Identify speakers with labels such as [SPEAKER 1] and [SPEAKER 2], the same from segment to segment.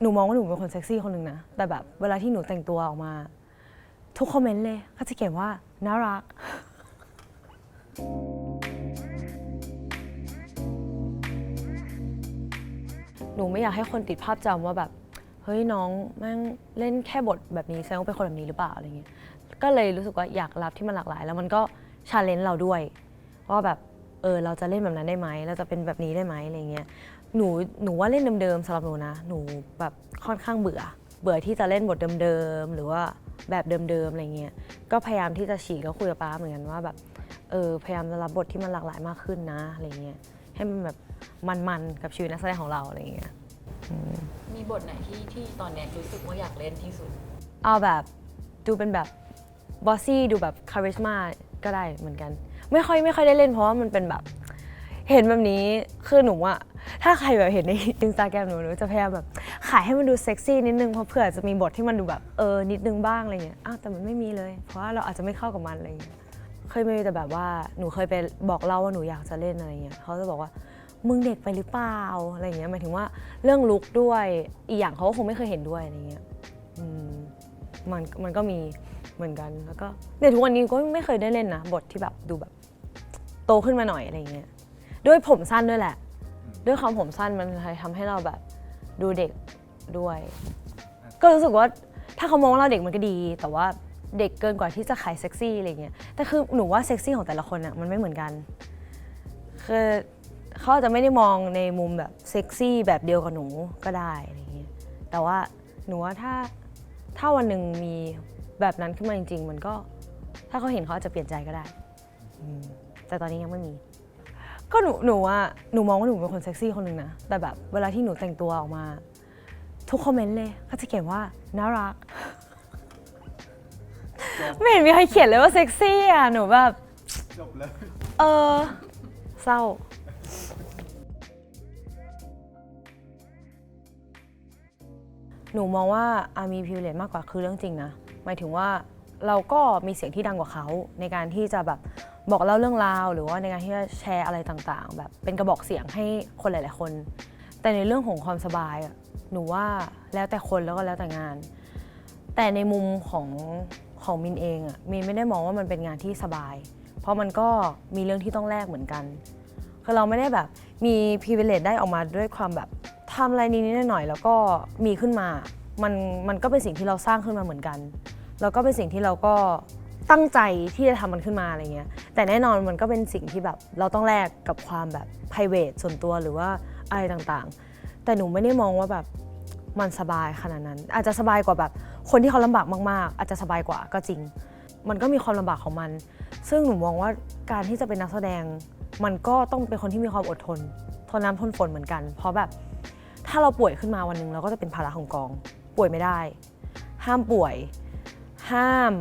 [SPEAKER 1] หนูมองว่าหนูเป็นคนเซ็กซี่คนหนึ่งนะ แต่แบบเวลาที่หนูแต่งตัวออกมา ทุกคอมเมนต์เลยเขาจะเขียนว่าน่ารัก หนูไม่อยากให้คนติดภาพจำว่าแบบ เฮ้ยน้องแม่งเล่นแค่บทแบบนี้แสดงว่าเป็นคนแบบนี้หรือเปล่าอะไรเงี้ย ก็เลยรู้สึกว่าอยากรับที่มันหลากหลาย แล้วมันก็ชาเลนจ์เราด้วยว่าแบบเออเราจะเล่นแบบนั้นได้ไหมเราจะเป็นแบบนี้ได้ไหมอะไรเงี้ย หนูหนูว่าเล่นเดิมๆสำหรับหนูนะ หนูแบบค่อนข้างเบื่อ เบื่อที่จะเล่นบทเดิมๆหรือว่าแบบเดิมๆอะไรเงี้ยก็พยายามที่จะฉีกแล้วคุยกับป้าเหมือนกันว่าแบบเออพยายามจะรับบทที่มันหลากหลายมากขึ้นนะอะไรเงี้ยให้มันแบบมันๆกับชีวิตนักแสดงของเราอะไรเงี้ย
[SPEAKER 2] มีบทไหนที่ที่ตอนเนี้ยรู้สึกว่าอยากเล่นที่สุด
[SPEAKER 1] เอาแบบดูเป็นแบบบอสซี่ดูแบบคาริสมาก็ได้เหมือนกัน ไม่ค่อยไม่ค่อยได้เล่นเพราะว่ามันเป็นแบบ เห็นแบบนี้คือหนูอะ ถ้าใครแบบเห็นในอินสตาแกรมหนูหนูจะพยายามแบบขายให้มันดูเซ็กซี่นิดนึงเพราะเผื่อจะมีบทที่มันดูแบบเออนิดนึงบ้างอะไรเงี้ยอ้าวแต่มันไม่มีเลย เพราะว่าเราอาจจะไม่เข้ากับมันอะไรเงี้ยเคยมีแต่แบบว่าหนูเคยไปบอกเล่าว่าหนูอยากจะเล่นอะไรเงี้ยเขาจะบอกว่ามึงเด็กไปหรือเปล่าอะไรเงี้ยหมายถึงว่าเรื่องลุคด้วยอีกอย่างเขาก็คงไม่เคยเห็นด้วยอะไรเงี้ยมมันมันก็มีเหมือนกันแล้วก็เนี่ยทุกวันนี้ก็ไม่เคยได้เล่นนะบทที่แบบดูแบบ โตขึ้นมาหน่อยอะไรเงี้ยด้วยผมสั้นด้วยแหละ ด้วยความผมสั้นมันทำให้เราแบบดูเด็กด้วย ก็รู้สึกว่าถ้าเขามองว่าเราเด็กมันก็ดี แต่ว่าเด็กเกินกว่าที่จะขายเซ็กซี่อะไรเงี้ยแต่คือหนูว่าเซ็กซี่ของแต่ละคนอะมันไม่เหมือนกันคือเขาอาจจะไม่ได้มองในมุมแบบเซ็กซี่แบบเดียวกับหนูก็ได้อะไรเงี้ยแต่ว่าหนูว่าถ้าถ้าวันหนึ่งมีแบบนั้นขึ้นมาจริง ๆ มันก็ถ้าเขาเห็นเขาอาจจะเปลี่ยนใจก็ได้ แต่ตอนนี้ยังไม่มี ก็หนูหนูว่าหนูมองว่าหนูเป็นคนเซ็กซี่คนหนึ่งนะแต่แบบเวลาที่หนูแต่งตัวออกมา ทุกคอมเมนต์เลยเขาจะเขียนว่าน่ารัก ไม่เห็นมีใครเขียนเลยว่าเซ็กซี่อะหนูแบบ
[SPEAKER 3] จบเลย
[SPEAKER 1] เออเศร้าหนูมองว่าอามีพิวเลตมากกว่าคือเรื่องจริงนะหมายถึงว่าเราก็มีเสียงที่ดังกว่าเขาในการที่จะแบบ บอกเล่าเรื่องราวหรือว่าในการที่จะแชร์อะไรต่างๆ แบบเป็นกระบอกเสียงให้คนหลาย ๆ คน แต่ในเรื่องของความสบายอะหนูว่าแล้วแต่คนแล้วก็แล้วแต่งาน แต่ในมุมของของมินเองอะมินไม่ได้มองว่ามันเป็นงานที่สบาย เพราะมันก็มีเรื่องที่ต้องแลกเหมือนกันคือเราไม่ได้แบบมี privilege ได้ออกมาด้วยความแบบทำอะไรนิดหน่อยแล้วก็มีขึ้นมา มันมันก็เป็นสิ่งที่เราสร้างขึ้นมาเหมือนกัน แล้วก็เป็นสิ่งที่เราก็ ตั้งใจที่จะทำมันขึ้นมาอะไรเงี้ย แต่แน่นอนมันก็เป็นสิ่งที่แบบเราต้องแลกกับความแบบ p r i v a t ส่วนตัวหรือว่าอะไรต่างๆ แต่หนูไม่ได้มองว่าแบบมันสบายขนาดนั้น อาจจะสบายกว่าแบบ คนที่เขาลำบากมากๆ อาจจะสบายกว่าก็จริง มันก็มีความลำบากของมัน ซึ่งหนูมองว่าการที่จะเป็นนักแสดง มันก็ต้องเป็นคนที่มีความอดทนทนน้ำทนฝนเหมือนกัน เพราะแบบถ้าเราป่วยขึ้นมาวันหนึ่งเราก็จะเป็นภาระของกอง ป่วยไม่ได้ ห้ามป่วย ห้าม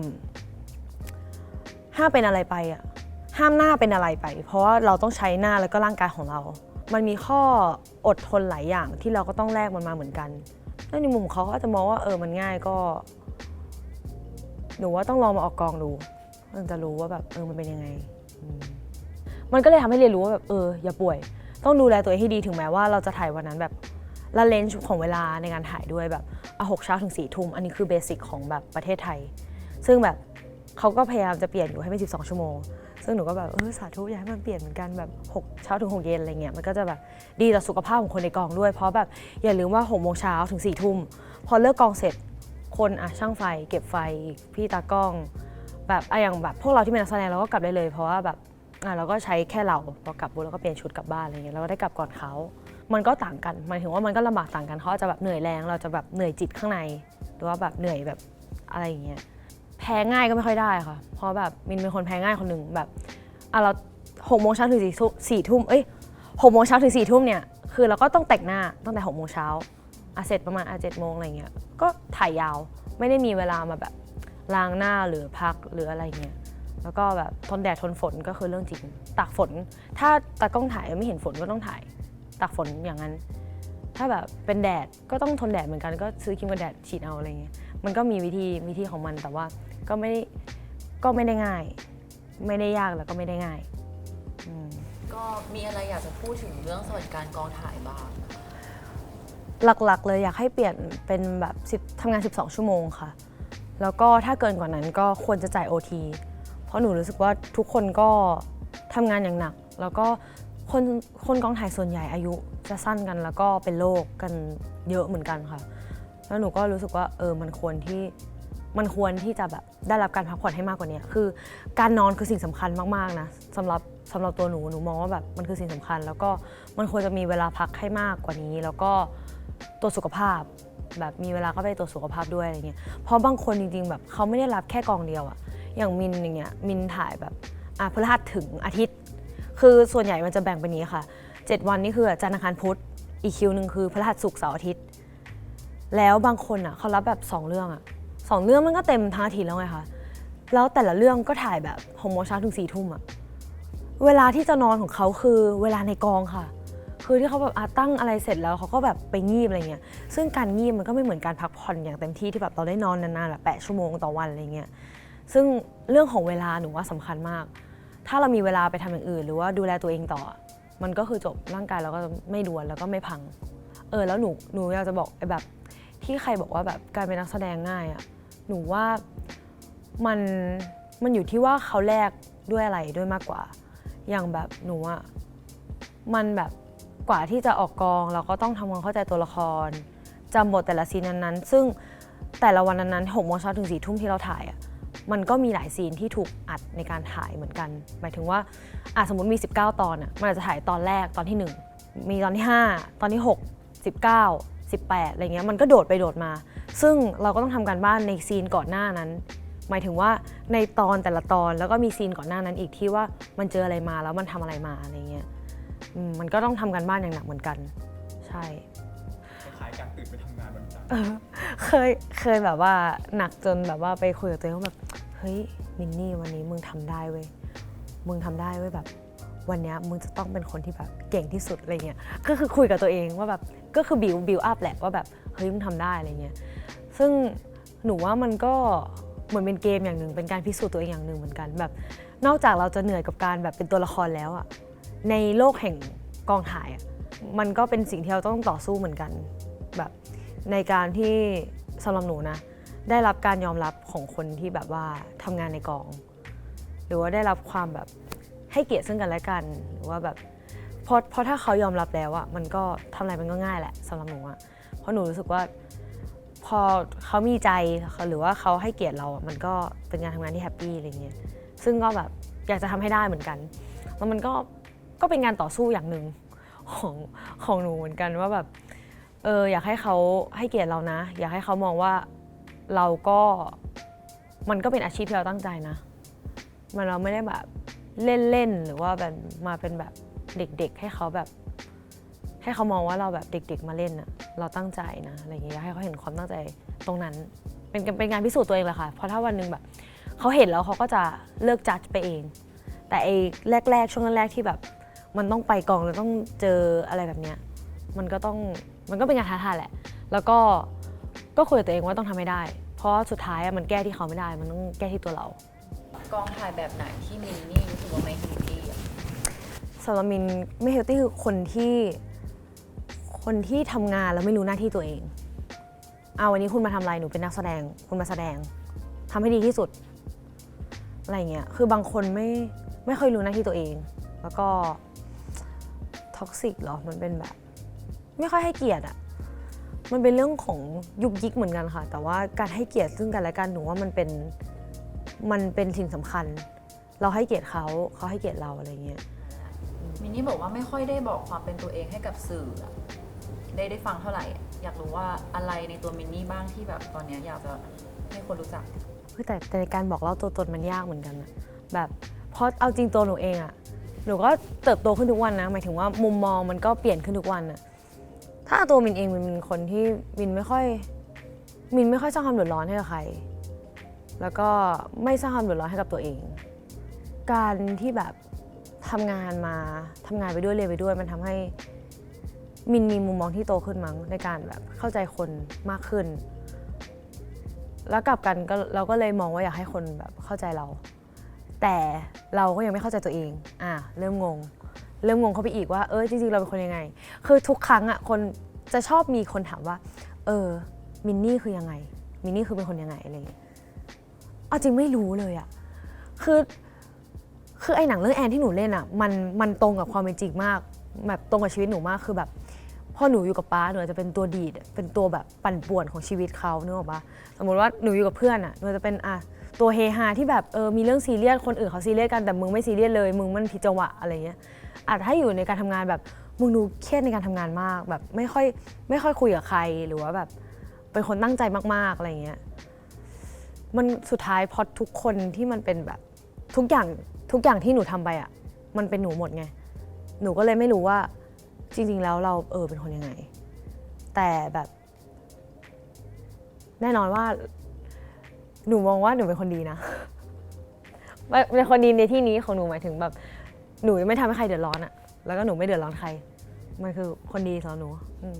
[SPEAKER 1] ห้ามเป็นอะไรไปอะห้ามหน้าเป็นอะไรไป เพราะว่าเราต้องใช้หน้าแล้วก็ร่างกายของเรา มันมีข้ออดทนหลายอย่างที่เราก็ต้องแลกมันมาเหมือนกันแล้วในมุมของเขาก็อาจจะมองว่าเออมันง่ายก็หนูว่าต้องลองมาออกกองดูมันจะรู้ว่าแบบเออมันเป็นยังไงมมันก็เลยทำให้เรียนรู้ว่าแบบเอออย่าป่วย ต้องดูแลตัวเองให้ดีถึงแม้ว่าเราจะถ่ายวันนั้นแบบละเลนส์ของเวลาในการถ่ายด้วยแบบเอาหกเช้าถึงสี่ทุ่มอันนี้คือเบสิกของแบบประเทศไทย ซึ่งแบบ เขาก็พยายามจะเปลี่ยนอยู่ให้เป็น 12 ชั่วโมง ซึ่งหนูก็แบบเออสาธุอยากให้มันเปลี่ยนเหมือนกันแบบ6เช้าถึง6เย็นอะไรเงี้ยมันก็จะแบบดีต่อสุขภาพของคนในกองด้วย เพราะแบบอย่าลืมว่า6โมงเช้าถึง4ทุ่มพอเลิกกองเสร็จคนอะช่างไฟ เก็บไฟพี่ตากล้อง แบบอะอย่างแบบพวกเราที่เป็นนักแสดงเราก็กลับได้เลย เพราะว่าแบบอะเราก็ใช้แค่เราพอกลับปุ๊บเราก็เปลี่ยนชุดกลับบ้านอะไรเงี้ยเราก็ได้กลับก่อนเขา มันก็ต่างกันหมายถึงว่ามันก็ลำบากต่างกันเขาจะแบบเหนื่อยแรงเราจะแบบเหนื่อยจิตข้างใน หรือว่าแบบเหนื่อยแบบอะไรอย่างเงี้ย พ้ง่ายก็ไม่ค่อยได้ค่ะ เพราะแบบมินเป็นคนแพ้ง่ายคนหนึ่งแบบอะเราหกโมงเช้าถึงสี่ทุ่มสี่ทุ่มเอ้ยหกโมงเช้าถึงสี่ทุ่มเนี่ยคือเราก็ต้องแต่งหน้าตั้งแต่หกโมงเช้าอะเสร็จประมาณอะเจ็ดโมงอะไรเงี้ยก็ถ่ายยาวไม่ได้มีเวลามาแบบล้างหน้าหรือพักหรืออะไรเงี้ยแล้วก็แบบทนแดดทนฝนก็คือเรื่องจริงตากฝน ถ้าตากล้องถ่ายไม่เห็นฝนก็ต้องถ่ายตากฝนอย่างนั้น ถ้าแบบเป็นแดดก็ต้องทนแดดเหมือนกันก็ซื้อครีมกันแดดฉีดเอาอะไรเงี้ยมันก็มีวิธีวิธีของมันแต่ว่าก็ไม่ได้ก็ไม่ได้ง่าย ไม่ได้ยากแล้วก็ไม่ได้ง่ายอืม
[SPEAKER 2] ก็มีอะไรอยากจะพูดถึงเรื่องสวัสดิการกองถ่ายบ้าง
[SPEAKER 1] หลักๆเลยอยากให้เปลี่ยนเป็นแบบ10ทำงาน 12 ชั่วโมงค่ะ แล้วก็ถ้าเกินกว่านั้นก็ควรจะจ่าย OT เพราะหนูรู้สึกว่าทุกคนก็ทำงานอย่างหนัก แล้วก็ คนคนกองถ่ายส่วนใหญ่อายุจะสั้นกันแล้วก็เป็นโรคกันเยอะเหมือนกันค่ะ แล้วหนูก็รู้สึกว่าเออมันควรที่มันควรที่จะแบบได้รับการพักผ่อนให้มากกว่านี้คือการนอนคือสิ่งสำคัญมากๆนะสำหรับสำหรับตัวหนูหนูมองว่าแบบมันคือสิ่งสำคัญ แล้วก็มันควรจะมีเวลาพักให้มากกว่านี้ แล้วก็ตัวสุขภาพแบบมีเวลาก็ไปตรวจสุขภาพด้วยอะไรเงี้ยเพราะบางคนจริงๆแบบเขาไม่ได้รับแค่กองเดียวอะอย่างมินอย่างเงี้ยมินถ่ายแบบอะพฤหัสถึงอาทิตย์ คือส่วนใหญ่มันจะแบ่งเป็นนี้ค่ะ 7 วันนี่คือจันทร์อังคารพุธอีกคิวหนึ่งคือพฤหัสศุกร์เสาร์อาทิตย์ แล้วบางคนอะเขารับแบบ 2 เรื่องอะสองเรื่องมันก็เต็มทั้งอาทิตย์แล้วไงคะแล้วแต่ละเรื่องก็ถ่ายแบบหกโมงเช้าถึงสี่ทุ่มอะเวลาที่จะนอนของเขาคือเวลาในกองค่ะ คือที่เขาแบบตั้งอะไรเสร็จแล้วเขาก็แบบไปงีบอะไรเงี้ย ซึ่งการงีบมันก็ไม่เหมือนการพักผ่อนอย่างเต็มที่ที่แบบเราได้นอนนานๆแบบแปดชั่วโมงต่อวันอะไรเงี้ย ซึ่งเรื่องของเวลาหนูว่าสำคัญมาก ถ้าเรามีเวลาไปทำอย่างอื่น หรือว่าดูแลตัวเองต่อ มันก็คือจบร่างกายเราก็ไม่ดวนแล้วก็ไม่พัง เออแล้วหนูหนูอยากจะบอกไอ้แบบ ที่ใครบอกว่าแบบการเป็นนักแสดงง่ายอะหนูว่ามันมันอยู่ที่ว่าเขาแลกด้วยอะไรด้วยมากกว่า อย่างแบบหนูอะมันแบบกว่าที่จะออกกอง เราก็ต้องทำความเข้าใจตัวละครจำบทแต่ละซีนนั้นๆ ซึ่งแต่ละวันนั้นๆหกโมงเช้าถึงสี่ทุ่มที่เราถ่ายอะ มันก็มีหลายซีนที่ถูกอัดในการถ่ายเหมือนกัน หมายถึงว่าอะสมมติมี 19 ตอนอะมันอาจจะถ่ายตอนแรกตอนที่ 1 มีตอนที่ 5 ตอนที่ 6 19 18อะไรเงี้ยมันก็โดดไปโดดมา ซึ่งเราก็ต้องทำการบ้านในซีนก่อนหน้านั้น หมายถึงว่าในตอนแต่ละตอนแล้วก็มีซีนก่อนหน้านั้นอีกที่ว่ามันเจออะไรมาแล้วมันทำอะไรมาอะไรเงี้ยอืมมันก็ต้องทำการบ้านอย่างหนักเหมือนกัน ใช่
[SPEAKER 3] คล้ายๆการตื่นไปทำงานวันจันทร์
[SPEAKER 1] เออเคยเคยแบบว่าหนักจนแบบว่าไปคุยกับตัวเองว่าแบบเฮ้ยมินนี่วันนี้มึงทำได้เว้ยมึงทำได้เว้ยแบบ วันนี้มึงจะต้องเป็นคนที่แบบเก่งที่สุดอะไรเงี้ยก็คือคุยกับตัวเองว่าแบบก็คือบิวบิวอัพแหละว่าแบบเฮ้ยมึงทำได้อะไรเงี้ยซึ่งหนูว่ามันก็เหมือนเป็นเกมอย่างหนึ่งเป็นการพิสูจน์ตัวเองอย่างหนึ่งเหมือนกันแบบ นอกจากเราจะเหนื่อยกับการแบบเป็นตัวละครแล้วอะในโลกแห่งกองถ่ายอะมันก็เป็นสิ่งที่เราต้องต่อสู้เหมือนกัน แบบในการที่สำหรับหนูนะ ได้รับการยอมรับของคนที่แบบว่าทำงานในกอง หรือว่าได้รับความแบบให้เกียรติซึ่งกันและกัน หรือว่าแบบเพราะเพราะถ้าเขายอมรับแล้วอะมันก็ทำอะไรมันก็ง่ายแหละสำหรับหนูอะเพราะหนูรู้สึกว่าพอเขามีใจหรือว่าเขาให้เกียรติเราอะมันก็เป็นการทำงานที่แฮปปี้อะไรเงี้ยซึ่งก็แบบอยากจะทำให้ได้เหมือนกันแล้วมันก็ก็เป็นการต่อสู้อย่างหนึ่งของของหนูเหมือนกันว่าแบบเอออยากให้เขาให้เกียรติเรานะ อยากให้เขามองว่า เราก็มันก็เป็นอาชีพที่เราตั้งใจนะ มันเราไม่ได้แบบเล่นๆหรือว่าแบบมาเป็นแบบเด็กๆ ให้เขาแบบ ให้เขามองว่าเราแบบเด็ก ๆ มาเล่นอะเราตั้งใจนะอะไรอย่างเงี้ยให้เขาเห็นความตั้งใจตรงนั้น เป็นเป็นการพิสูจน์ตัวเองแหละค่ะ เพราะถ้าวันหนึ่งแบบเขาเห็นแล้วเขาก็จะเลิกจัดไปเอง แต่ไอ้แรก ๆ ช่วงแรกๆที่แบบมันต้องไปกองแล้วต้องเจออะไรแบบเนี้ยมันก็ต้องมันก็เป็นงานท้าทายแหละ แล้วก็ ก็คุยกับตัวเองว่าต้องทำให้ได้ เพราะสุดท้ายอะมันแก้ที่เขาไม่ได้ มันต้องแก้ที่ตัวเรา
[SPEAKER 2] กองถ่ายแบบไหนที่มินนี่รู้สึกว่าไม่เฮลตี้อะ
[SPEAKER 1] สำหรับมินไม่เฮลตี้คือคนที่คนที่ทำงานแล้วไม่รู้หน้าที่ตัวเอง เอาวันนี้คุณมาทำอะไรหนูเป็นนักแสดง คุณมาแสดงทำให้ดีที่สุด อะไรเงี้ย คือบางคนไม่ไม่ค่อยรู้หน้าที่ตัวเอง แล้วก็ท็อกซิกเหรอ มันเป็นแบบ ไม่ค่อยให้เกียรติอะ มันเป็นเรื่องของยุกยิกเหมือนกันค่ะ แต่ว่าการให้เกียรติซึ่งกันและกันหนูว่ามันเป็นมันเป็นสิ่งสำคัญ เราให้เกียรติเขาเขาให้เกียรติเราอะไรเงี้ย
[SPEAKER 2] มินนี่บอกว่าไม่ค่อยได้บอกความเป็นตัวเองให้กับสื่ออะได้ได้ฟังเท่าไหร่ อยากรู้ว่าอะไรในตัวมินนี่บ้างที่แบบตอนเนี้ยอยากจะให้คนรู้จัก
[SPEAKER 1] คือแต่แต่การบอกเล่าตัวตนมันยากเหมือนกันอะแบบเพราะเอาจริงตัวหนูเองอะหนูก็เติบโตขึ้นทุกวันนะ หมายถึงว่ามุมมองมันก็เปลี่ยนขึ้นทุกวันอะ ถ้าตัวมินเองมินเป็นคนที่มินไม่ค่อยมินไม่ค่อยสร้างความเดือดร้อนให้กับใคร แล้วก็ไม่สร้างความเดือดร้อนให้กับตัวเอง การที่แบบทำงานมาทำงานไปด้วยเรียนไปด้วย มันทำให้มินมีมุมมองที่โตขึ้นมั้งในการแบบเข้าใจคนมากขึ้น แล้วกลับกันก็เราก็เลยมองว่าอยากให้คนแบบเข้าใจเรา แต่เราก็ยังไม่เข้าใจตัวเอง อะเริ่มงง เริ่มงงเข้าไปอีกว่า เออจริงๆ เราเป็นคนยังไง คือทุกครั้งอะคนจะชอบมีคนถามว่า เออ มินนี่คือยังไง มินนี่คือเป็นคนยังไงอะไรอย่างเงี้ยเอาจริงไม่รู้เลยอะคือ คือไอ้หนังเรื่องแอนที่หนูเล่นอะมัน มันตรงกับความเป็นจริงมาก แบบตรงกับชีวิตหนูมาก คือแบบพอหนูอยู่กับป้าหนูจะเป็นตัวดีด เป็นตัวแบบปั่นป่วนของชีวิตเขาเนกอะปะสมมติว่าหนูอยู่กับเพื่อนอะหนูจะเป็นอะตัวเฮฮาที่แบบเออ มีเรื่องซีเรียส คนอื่นเขาซีเรียสกัน แต่มึงไม่ซีเรียสเลย มึงมันผิดจังหวะอะไรเงี้ย อาจถ้าอยู่ในการทำงานแบบมึงดูเครียดในการทำงานมากแบบไม่ค่อยไม่ค่อยคุยกับใครหรือว่าแบบเป็นคนตั้งใจมากๆอะไรเงี้ยมันสุดท้ายพอทุกคนที่มันเป็นแบบทุกอย่างทุกอย่างที่หนูทำไปอะมันเป็นหนูหมดไงหนูก็เลยไม่รู้ว่าจริง ๆ แล้วเราเออเป็นคนยังไง แต่แบบ แน่นอนว่า หนูมองว่าหนูเป็นคนดีนะเป็นคนดีในที่นี้ของหนูหมายถึงแบบ หนูไม่ทำให้ใครเดือดร้อนอะแล้วก็หนูไม่เดือดร้อนใคร มันคือคนดีสำหรับหนูอืม